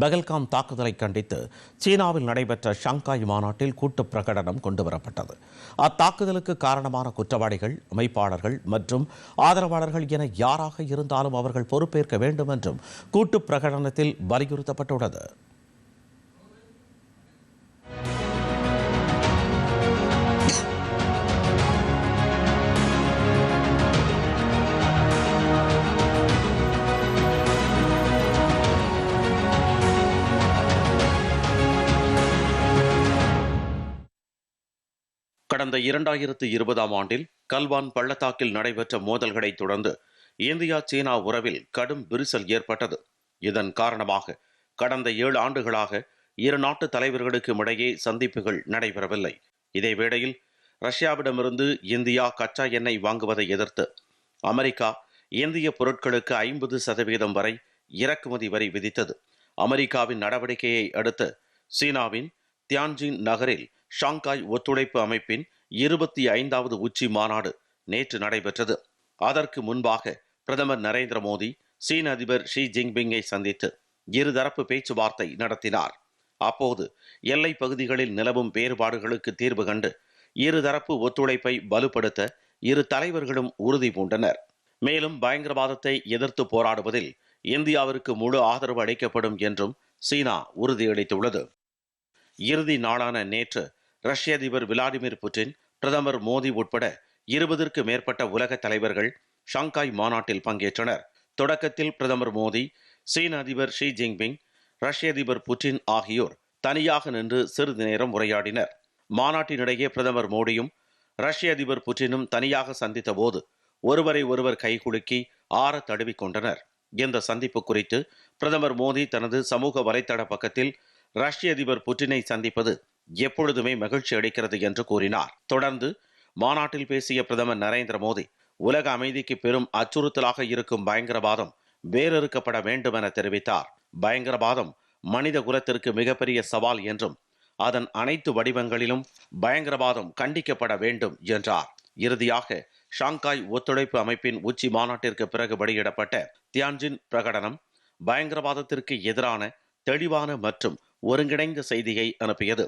பகல்காம் தாக்குதலை கண்டித்து சீனாவில் நடைபெற்ற ஷாங்காய் மாநாட்டில் கூட்டு பிரகடனம் கொண்டுவரப்பட்டது. அத்தாக்குதலுக்கு காரணமான குற்றவாளிகள் அமைப்பாளர்கள் மற்றும் ஆதரவாளர்கள் என யாராக இருந்தாலும் அவர்கள் பொறுப்பேற்க வேண்டும் என்றும் கூட்டு பிரகடனத்தில் வலியுறுத்தப்பட்டுள்ளது. கடந்த இரண்டாயிரத்து இருபதாம் ஆண்டில் கல்வான் பள்ளத்தாக்கில் நடைபெற்ற மோதல்களைத் தொடர்ந்து இந்தியா சீனா உறவில் கடும் விரிசல் ஏற்பட்டது. இதன் காரணமாக கடந்த ஏழு ஆண்டுகளாக இரு நாட்டு தலைவர்களுக்கும் இடையே சந்திப்புகள் நடைபெறவில்லை. இதேவேளையில் ரஷ்யாவிடமிருந்து இந்தியா கச்சா எண்ணெய் வாங்குவதை எதிர்த்து அமெரிக்கா இந்திய பொருட்களுக்கு ஐம்பது சதவீதம் வரை இறக்குமதி வரி விதித்தது. அமெரிக்காவின் நடவடிக்கையை அடுத்து சீனாவின் தியான்ஜின் நகரில் ஷாங்காய் ஒத்துழைப்பு அமைப்பின் இருபத்தி ஐந்தாவது உச்சி மாநாடு நேற்று நடைபெற்றது. அதற்கு முன்பாக பிரதமர் நரேந்திர மோடி சீன அதிபர் ஷி ஜின்பிங்கை சந்தித்து இருதரப்பு பேச்சுவார்த்தை நடத்தினார். அப்போது எல்லை பகுதிகளில் நிலவும் வேறுபாடுகளுக்கு தீர்வு கண்டு இருதரப்பு ஒத்துழைப்பை வலுப்படுத்த இரு தலைவர்களும் உறுதி பூண்டனர். மேலும் பயங்கரவாதத்தை எதிர்த்து போராடுவதில் இந்தியாவிற்கு முழு ஆதரவு அளிக்கப்படும் என்றும் சீனா உறுதியளித்துள்ளது. இறுதி நாளான நேற்று ரஷ்ய அதிபர் விளாடிமிர் புட்டின் பிரதமர் மோடி உட்பட இருபதற்கு மேற்பட்ட உலக தலைவர்கள் ஷாங்காய் மாநாட்டில் பங்கேற்றனர். தொடக்கத்தில் பிரதமர் மோடி சீன அதிபர் ஷி ஜின்பிங் ரஷ்ய அதிபர் புட்டின் ஆகியோர் தனியாக நின்று சிறிது நேரம் உரையாடினர். மாநாட்டினிடையே பிரதமர் மோடியும் ரஷ்ய அதிபர் புட்டினும் தனியாக சந்தித்த போது ஒருவரை ஒருவர் கைகுலுக்கி ஆற தடுவிக்கொண்டனர் இந்த சந்திப்பு குறித்து பிரதமர் மோடி தனது சமூக வலைதள பக்கத்தில் ரஷ்ய அதிபர் புட்டினை சந்திப்பது எப்பொழுதுமே மகிழ்ச்சி அளிக்கிறது என்று கூறினார். தொடர்ந்து மாநாட்டில் பேசிய பிரதமர் நரேந்திர மோடி உலக அமைதிக்கு பெரும் அச்சுறுத்தலாக இருக்கும் பயங்கரவாதம் வேறறுக்கப்பட வேண்டும் என தெரிவித்தார். பயங்கரவாதம் மனித குலத்திற்கு மிகப்பெரிய சவால் என்றும் அதன் அனைத்து வடிவங்களிலும் பயங்கரவாதம் கண்டிக்கப்பட வேண்டும் என்றார். இறுதியாக ஷாங்காய் ஒத்துழைப்பு அமைப்பின் உச்சி மாநாட்டிற்கு பிறகு வெளியிடப்பட்ட தியான்ஜின் பிரகடனம் பயங்கரவாதத்திற்கு எதிரான தெளிவான மற்றும் ஒருங்கிணைந்த செய்தியை அனுப்பியது.